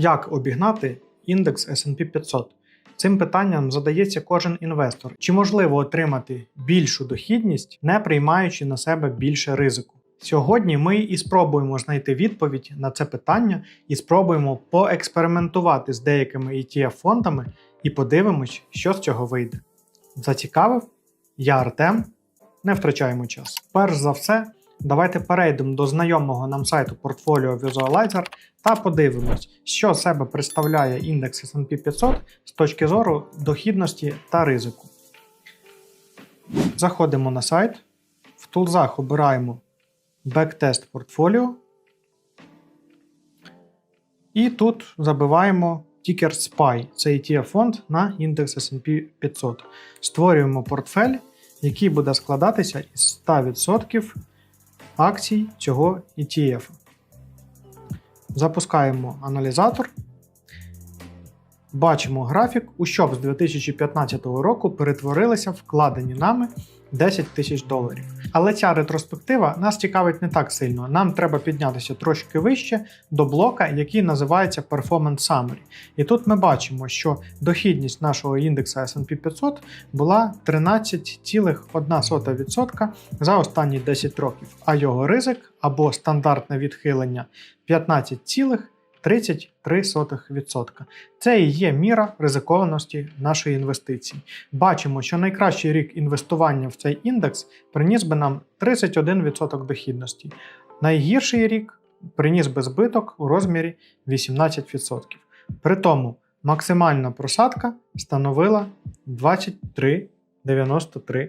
Як обігнати індекс SP 500? Цим питанням задається кожен інвестор. Чи можливо отримати більшу дохідність, не приймаючи на себе більше ризику? Сьогодні ми і спробуємо знайти відповідь на це питання і спробуємо поекспериментувати з деякими ETF-фондами і подивимось, що з цього вийде. Зацікавив? Я Артем. Не втрачаємо час. Перш за все, давайте перейдемо до знайомого нам сайту Portfolio Visualizer та подивимось, що себе представляє індекс SP 500 з точки зору дохідності та ризику. Заходимо на сайт, в тулзах обираємо Backtest Portfolio. І тут забиваємо тікер SPY, це ETF фонд на індекс SP 500. Створюємо портфель, який буде складатися із 100% акцій цього ETF. Запускаємо аналізатор. Бачимо графік, у що з 2015 року перетворилися вкладені нами 10 тисяч доларів. Але ця ретроспектива нас цікавить не так сильно. Нам треба піднятися трошки вище до блока, який називається Performance Summary. І тут ми бачимо, що дохідність нашого індекса SP 500 була 13,1% за останні 10 років, а його ризик або стандартне відхилення 15,33%. Це і є міра ризикованості нашої інвестиції. Бачимо, що найкращий рік інвестування в цей індекс приніс би нам 31% дохідності. Найгірший рік приніс би збиток у розмірі 18%. При тому максимальна просадка становила 23,93%.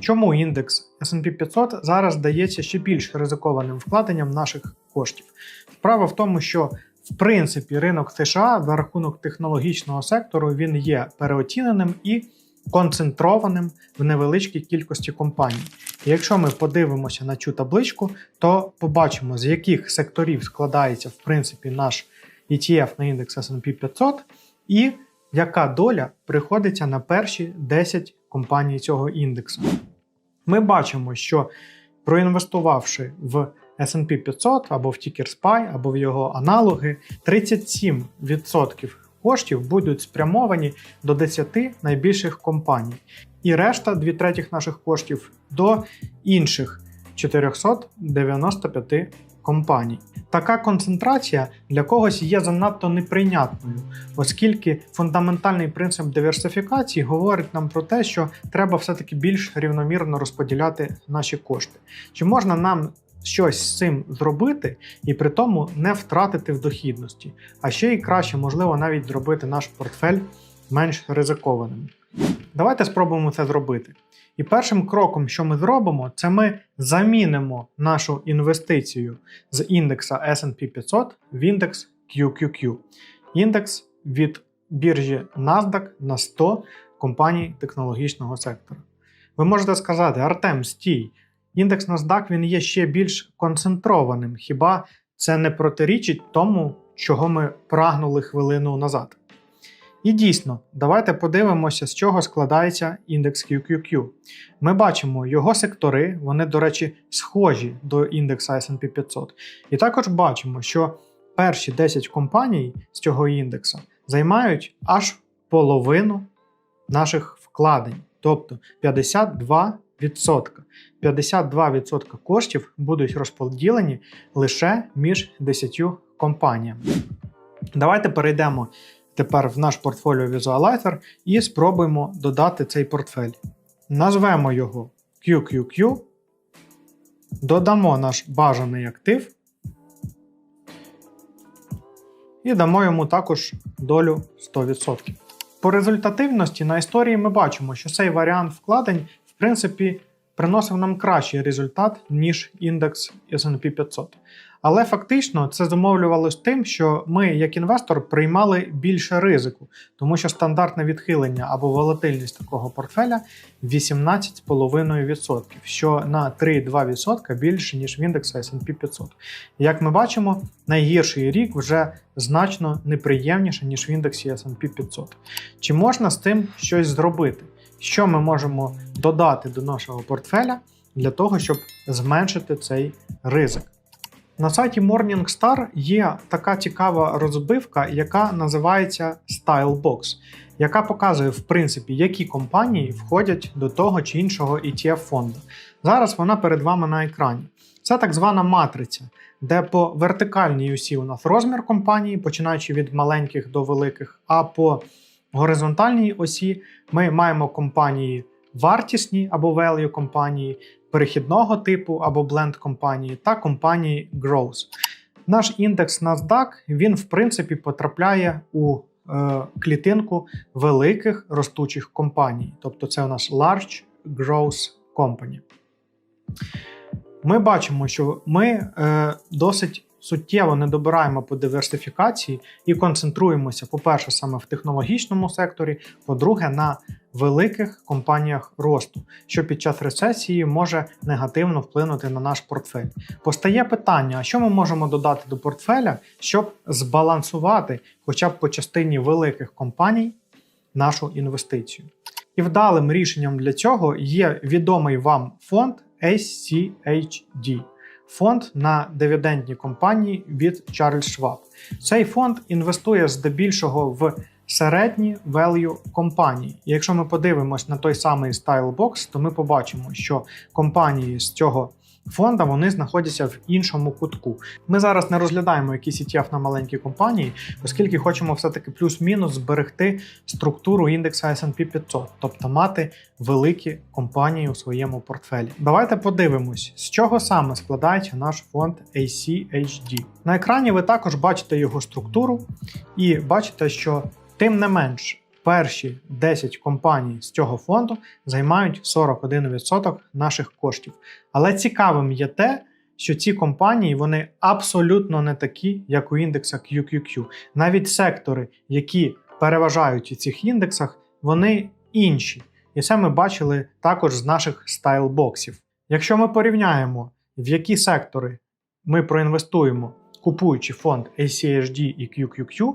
Чому індекс SP 500 зараз здається ще більш ризикованим вкладенням наших коштів? Справа в тому, що в принципі ринок США за рахунок технологічного сектору він є переоціненим і концентрованим в невеличкій кількості компаній. І якщо ми подивимося на цю табличку, то побачимо, з яких секторів складається в принципі наш ETF на індекс SP 500 і яка доля приходиться на перші 10 компаній цього індексу. Ми бачимо, що проінвестувавши в SP 500 або в Ticker SPY, або в його аналоги, 37% коштів будуть спрямовані до 10 найбільших компаній. І решта, дві третіх наших коштів, до інших 495 компаній. Така концентрація для когось є занадто неприйнятною, оскільки фундаментальний принцип диверсифікації говорить нам про те, що треба все-таки більш рівномірно розподіляти наші кошти. Чи можна нам щось з цим зробити і при тому не втратити в дохідності, а ще й краще, можливо, навіть зробити наш портфель менш ризикованим. Давайте спробуємо це зробити. І першим кроком, що ми зробимо, це ми замінимо нашу інвестицію з індекса SP 500 в індекс QQQ. Індекс від біржі NASDAQ на 100 компаній технологічного сектора. Ви можете сказати, Артем, стій, індекс NASDAQ він є ще більш концентрованим. Хіба це не протирічить тому, чого ми прагнули хвилину назад? І дійсно, давайте подивимося, з чого складається індекс QQQ. Ми бачимо його сектори, вони, до речі, схожі до індекса SP 500. І також бачимо, що перші 10 компаній з цього індекса займають аж половину наших вкладень, тобто 52%. 52% коштів будуть розподілені лише між 10 компаніями. Давайте перейдемо тепер в наш портфоліо Visualizer і спробуємо додати цей портфель. Назвемо його QQQ, додамо наш бажаний актив і дамо йому також долю 100%. По результативності на історії ми бачимо, що цей варіант вкладень, в принципі, приносив нам кращий результат, ніж індекс SP 500. Але фактично це зумовлювалося тим, що ми, як інвестор, приймали більше ризику, тому що стандартне відхилення або волатильність такого портфеля 18,5%, що на 3,2% більше, ніж в індексі SP 500. Як ми бачимо, найгірший рік вже значно неприємніше, ніж в індексі SP 500. Чи можна з цим щось зробити? Що ми можемо додати до нашого портфеля для того, щоб зменшити цей ризик? На сайті Morningstar є така цікава розбивка, яка називається Stylebox, яка показує, в принципі, які компанії входять до того чи іншого ETF фонду. Зараз вона перед вами на екрані. Це так звана матриця, де по вертикальній осі у нас розмір компанії, починаючи від маленьких до великих, а по горизонтальній осі ми маємо компанії вартісні або value компанії, перехідного типу або бленд компанії та компанії Growth. Наш індекс NASDAQ, він в принципі потрапляє у е, клітинку великих ростучих компаній. Тобто це у нас Large Growth Company. Ми бачимо, що ми е, досить суттєво не добираємо по диверсифікації і концентруємося, по-перше, саме в технологічному секторі, по-друге, на великих компаніях росту, що під час рецесії може негативно вплинути на наш портфель. Постає питання: а що ми можемо додати до портфеля, щоб збалансувати, хоча б по частині великих компаній, нашу інвестицію? І вдалим рішенням для цього є відомий вам фонд SCHD. Фонд на дивідендні компанії від Charles Schwab. Цей фонд інвестує здебільшого в середні value компанії. І якщо ми подивимось на той самий Stylebox, то ми побачимо, що компанії з цього фонда вони знаходяться в іншому кутку. Ми зараз не розглядаємо якісь ETF на маленькі компанії, оскільки хочемо все-таки плюс-мінус зберегти структуру індекса S&P 500, тобто мати великі компанії у своєму портфелі. Давайте подивимось, з чого саме складається наш фонд ACHD. На екрані ви також бачите його структуру і бачите, що тим не менш. Перші 10 компаній з цього фонду займають 41% наших коштів. Але цікавим є те, що ці компанії вони абсолютно не такі, як у індексах QQQ. Навіть сектори, які переважають у цих індексах, вони інші. І це ми бачили також з наших стайлбоксів. Якщо ми порівняємо, в які сектори ми проінвестуємо, купуючи фонд ACHD і QQQ,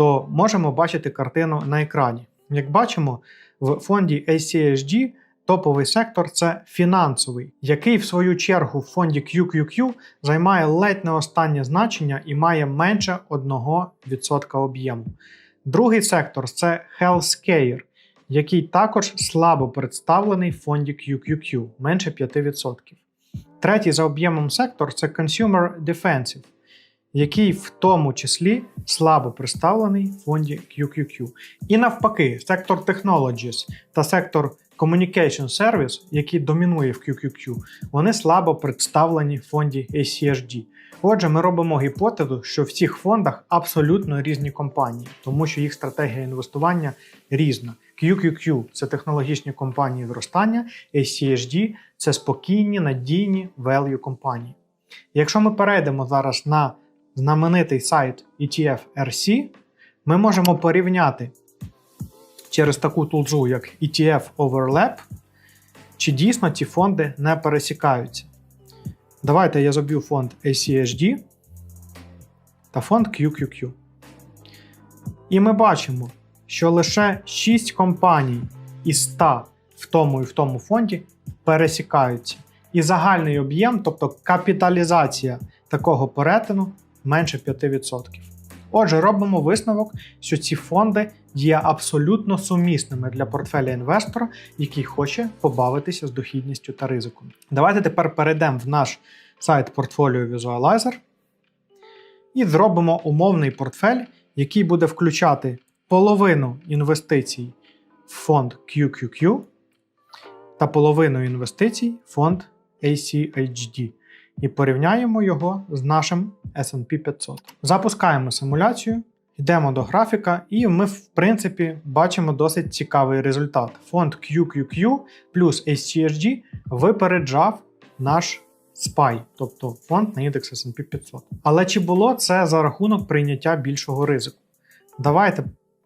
то можемо бачити картину на екрані. Як бачимо, в фонді ACHD топовий сектор це фінансовий, який в свою чергу в фонді QQQ займає ледь не останнє значення і має менше 1% об'єму. Другий сектор це Healthcare, який також слабо представлений в фонді QQQ, менше 5%. Третій за об'ємом сектор це Consumer Defensive, який в тому числі слабо представлений в фонді QQQ. І навпаки, сектор Technologies та сектор Communication Service, який домінує в QQQ, вони слабо представлені в фонді ACHD. Отже, ми робимо гіпотезу, що в цих фондах абсолютно різні компанії, тому що їх стратегія інвестування різна. QQQ – це технологічні компанії зростання, ACHD – це спокійні, надійні value компанії. Якщо ми перейдемо зараз на знаменитий сайт ETF RC, ми можемо порівняти через таку тулзу, як ETF Overlap, чи дійсно ці фонди не пересікаються. Давайте я заб'ю фонд ACHD та фонд QQQ. І ми бачимо, що лише 6 компаній із 100 в тому і в тому фонді пересікаються. І загальний об'єм, тобто капіталізація такого перетину менше 5%. Отже, робимо висновок, що ці фонди є абсолютно сумісними для портфеля інвестора, який хоче побавитися з дохідністю та ризиком. Давайте тепер перейдемо в наш сайт Portfolio Visualizer і зробимо умовний портфель, який буде включати половину інвестицій в фонд QQQ та половину інвестицій в фонд ACHD і порівняємо його з нашим SP 500. Запускаємо симуляцію, йдемо до графіка, і ми, в принципі, бачимо досить цікавий результат. Фонд QQQ плюс SCHG випереджав наш SPY, тобто фонд на індекс SP 500. Але чи було це за рахунок прийняття більшого ризику? Давайте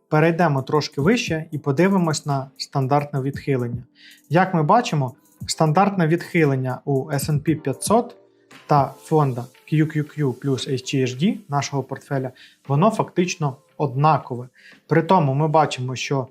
перейдемо трошки вище і подивимось на стандартне відхилення. Як ми бачимо, стандартне відхилення у SP 500 та фонда QQQ плюс HGHD нашого портфеля, воно фактично однакове. При тому ми бачимо, що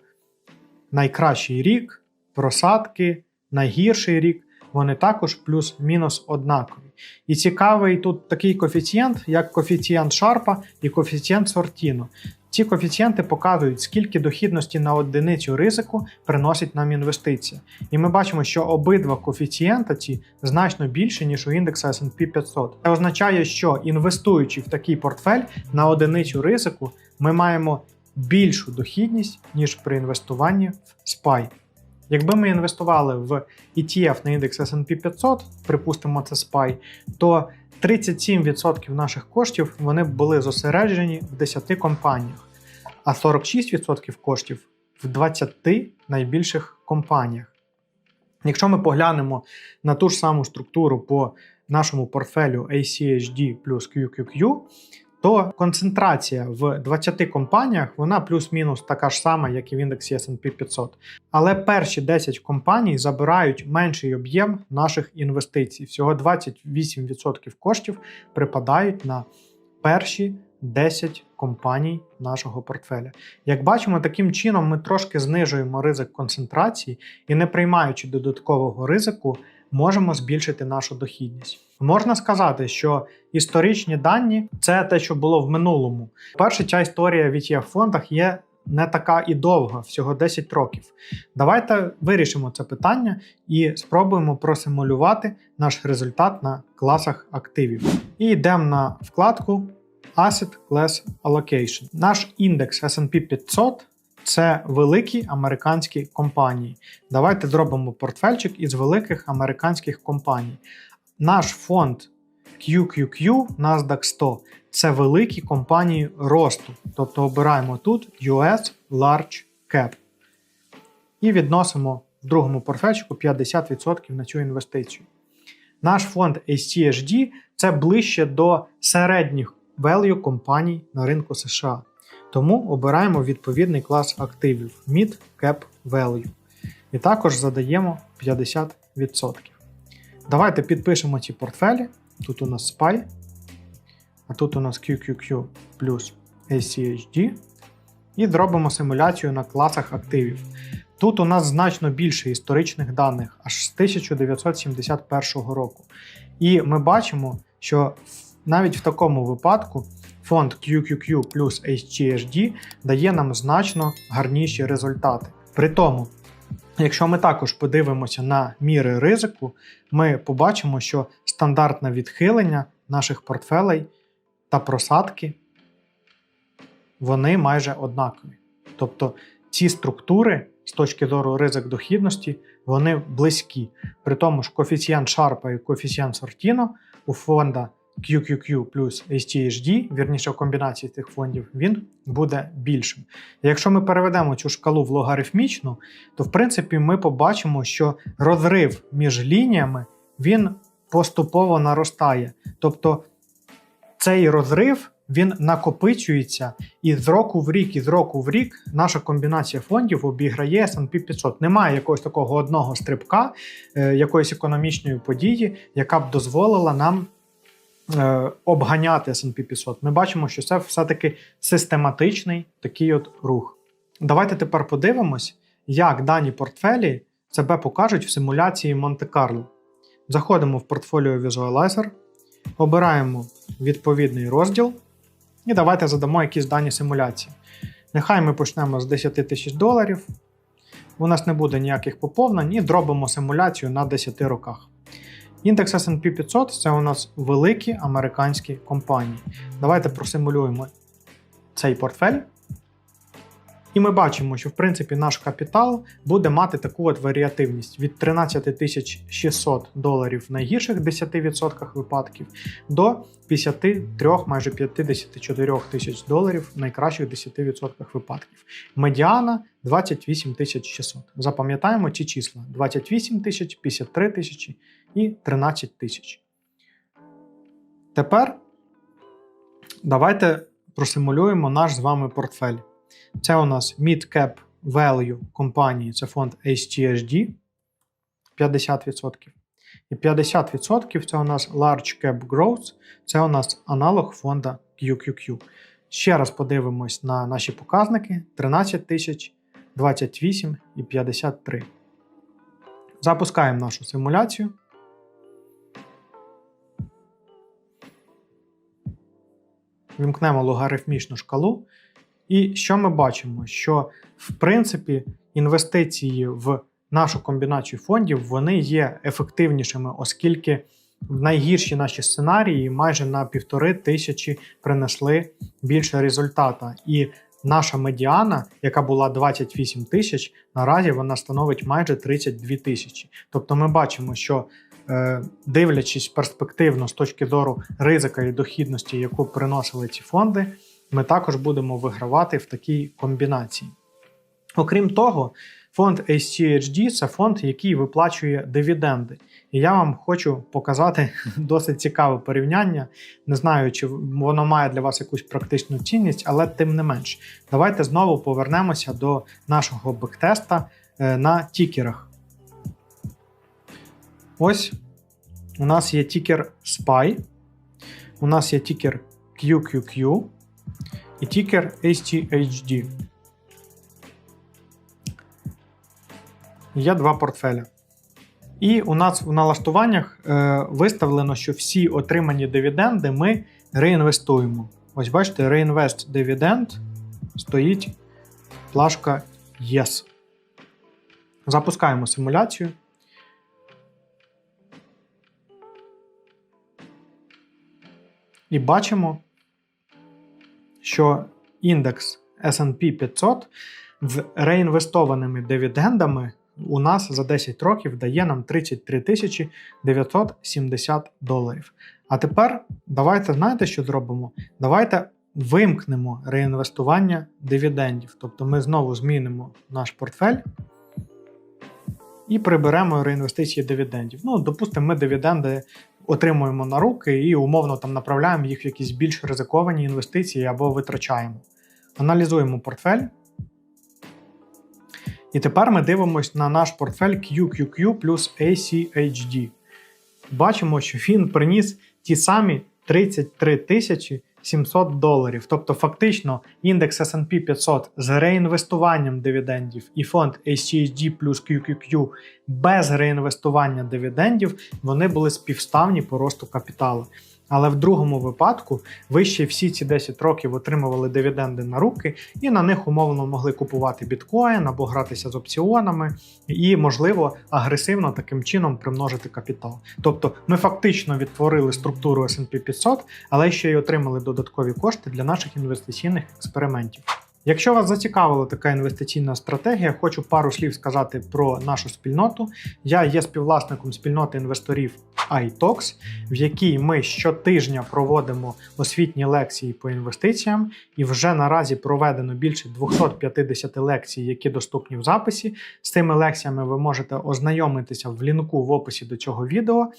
найкращий рік, просадки, найгірший рік вони також плюс-мінус однакові. І цікавий тут такий коефіцієнт, як коефіцієнт Шарпа і коефіцієнт Сортіно. Ці коефіцієнти показують, скільки дохідності на одиницю ризику приносить нам інвестиція. І ми бачимо, що обидва коефіцієнта ці значно більше, ніж у індекса S&P 500. Це означає, що інвестуючи в такий портфель на одиницю ризику, ми маємо більшу дохідність, ніж при інвестуванні в SPY. Якби ми інвестували в ETF на індекс S&P 500, припустимо, це SPY, то 37% наших коштів вони були зосереджені в 10 компаніях, а 46% коштів в 20 найбільших компаніях. Якщо ми поглянемо на ту ж саму структуру по нашому портфелю ACHD плюс QQQ, то концентрація в 20 компаніях вона плюс-мінус така ж сама, як і в індексі S&P 500. Але перші 10 компаній забирають менший об'єм наших інвестицій. Всього 28% коштів припадають на перші 10 компаній нашого портфеля. Як бачимо, таким чином ми трошки знижуємо ризик концентрації і, не приймаючи додаткового ризику, можемо збільшити нашу дохідність. Можна сказати, що історичні дані це те, що було в минулому. Перше, ця історія в etf фондах є не така і довга, всього 10 років. Давайте вирішимо це питання і спробуємо просимулювати наш результат на класах активів. І йдемо на вкладку Asset Class Allocation. Наш індекс SP 500 це великі американські компанії. Давайте зробимо портфельчик із великих американських компаній. Наш фонд QQQ Nasdaq 100 це великі компанії росту. Тобто обираємо тут US Large Cap. І відносимо в другому портфельчику 50% на цю інвестицію. Наш фонд STHD це ближче до середніх value компаній на ринку США. Тому обираємо відповідний клас активів Mid Cap Value. І також задаємо 50%. Давайте підпишемо ці портфелі. Тут у нас SPY, а тут у нас QQQ плюс ACHD. І зробимо симуляцію на класах активів. Тут у нас значно більше історичних даних, аж з 1971 року. І ми бачимо, що навіть в такому випадку фонд QQQ плюс HGHD дає нам значно гарніші результати. При тому, якщо ми також подивимося на міри ризику, ми побачимо, що стандартне відхилення наших портфелей та просадки вони майже однакові. Тобто ці структури з точки зору ризик дохідності, вони близькі. При тому ж коефіцієнт Шарпа і коефіцієнт Сортіно у фонда QQQ плюс HTHD, вірніше комбінації цих фондів, він буде більшим. Якщо ми переведемо цю шкалу в логарифмічну, то в принципі ми побачимо, що розрив між лініями він поступово наростає. Тобто цей розрив він накопичується і з року в рік, і з року в рік наша комбінація фондів обіграє S&P 500. Немає якогось такого одного стрибка, е, якоїсь економічної події, яка б дозволила нам обганяти S&P 500. Ми бачимо, що це все-таки систематичний такий от рух. Давайте тепер подивимось, як дані портфелі себе покажуть в симуляції Монте-Карло. Заходимо в портфоліо Visualizer, обираємо відповідний розділ. І давайте задамо якісь дані симуляції. Нехай ми почнемо з 10 тисяч доларів. У нас не буде ніяких поповнень і зробимо симуляцію на 10 роках. Індекс SP 500 це у нас великі американські компанії. Давайте просимулюємо цей портфель. І ми бачимо, що в принципі наш капітал буде мати таку от варіативність від 13 600 доларів в найгірших 10% випадків до 53, майже 54 тисяч доларів в найкращих 10% випадків. Медіана 28 600. Запам'ятаємо ці числа: 28 тисяч, 53 тисячі і 13 тисяч. Тепер давайте просимулюємо наш з вами портфель. Це у нас Mid Cap Value компанії, це фонд HTHD 50%. І 50% це у нас Large Cap Growth, це у нас аналог фонда QQQ. Ще раз подивимось на наші показники: 13 тисяч, 28 і 53. Запускаємо нашу симуляцію. Вімкнемо логарифмічну шкалу. І що ми бачимо? Що в принципі інвестиції в нашу комбінацію фондів вони є ефективнішими, оскільки в найгірші наші сценарії майже на півтори тисячі принесли більше результата. І наша медіана, яка була 28 тисяч, наразі вона становить майже 32 тисячі. Тобто ми бачимо, що е, дивлячись перспективно з точки зору ризика і дохідності, яку приносили ці фонди, ми також будемо вигравати в такій комбінації. Окрім того, фонд HCHD – це фонд, який виплачує дивіденди. І я вам хочу показати досить цікаве порівняння. Не знаю, чи воно має для вас якусь практичну цінність, але тим не менш. Давайте знову повернемося до нашого бектеста е, на тікерах. Ось у нас є тікер SPY, у нас є тікер QQQ і тікер HTHD. Є два портфеля. І у нас в налаштуваннях е, виставлено, що всі отримані дивіденди ми реінвестуємо. Ось бачите, Reinvest Dividend стоїть плашка Yes. Запускаємо симуляцію. І бачимо, що індекс SP 500 з реінвестованими дивідендами у нас за 10 років дає нам 33 тисячі 970 доларів. А тепер давайте знаєте, що зробимо? Давайте вимкнемо реінвестування дивідендів. Тобто ми знову змінимо наш портфель і приберемо реінвестиції дивідендів. Ну, допустимо, ми дивіденди отримуємо на руки і умовно там направляємо їх в якісь більш ризиковані інвестиції або витрачаємо. Аналізуємо портфель. І тепер ми дивимося на наш портфель QQQ плюс ACHD. Бачимо, що він приніс ті самі 33 тисячі 700 доларів. Тобто, фактично, індекс SP 500 з реінвестуванням дивідендів і фонд ACHD плюс QQQ без реінвестування дивідендів вони були співставні по росту капіталу. Але в другому випадку ви ще всі ці 10 років отримували дивіденди на руки, і на них умовно могли купувати біткоін або гратися з опціонами, і, можливо, агресивно таким чином примножити капітал. Тобто ми фактично відтворили структуру SP 500, але ще й отримали додаткові кошти для наших інвестиційних експериментів. Якщо вас зацікавила така інвестиційна стратегія, хочу пару слів сказати про нашу спільноту. Я є співвласником спільноти інвесторів iTalks, в якій ми щотижня проводимо освітні лекції по інвестиціям, і вже наразі проведено більше 250 лекцій, які доступні в записі. З цими лекціями ви можете ознайомитися в лінку в описі до цього відео.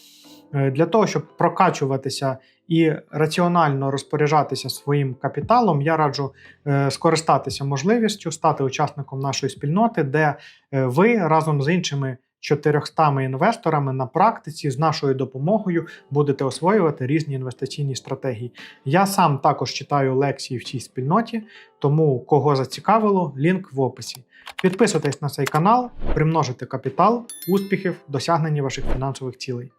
Е, Для того, щоб прокачуватися і раціонально розпоряджатися своїм капіталом, я раджу е, скористатися можливістю стати учасником нашої спільноти, де е, ви разом з іншими 400 інвесторами на практиці з нашою допомогою будете освоювати різні інвестиційні стратегії. Я сам також читаю лекції в цій спільноті, тому кого зацікавило, лінк в описі. Підписуйтесь на цей канал, примножите капітал, успіхів, досягнення ваших фінансових цілей.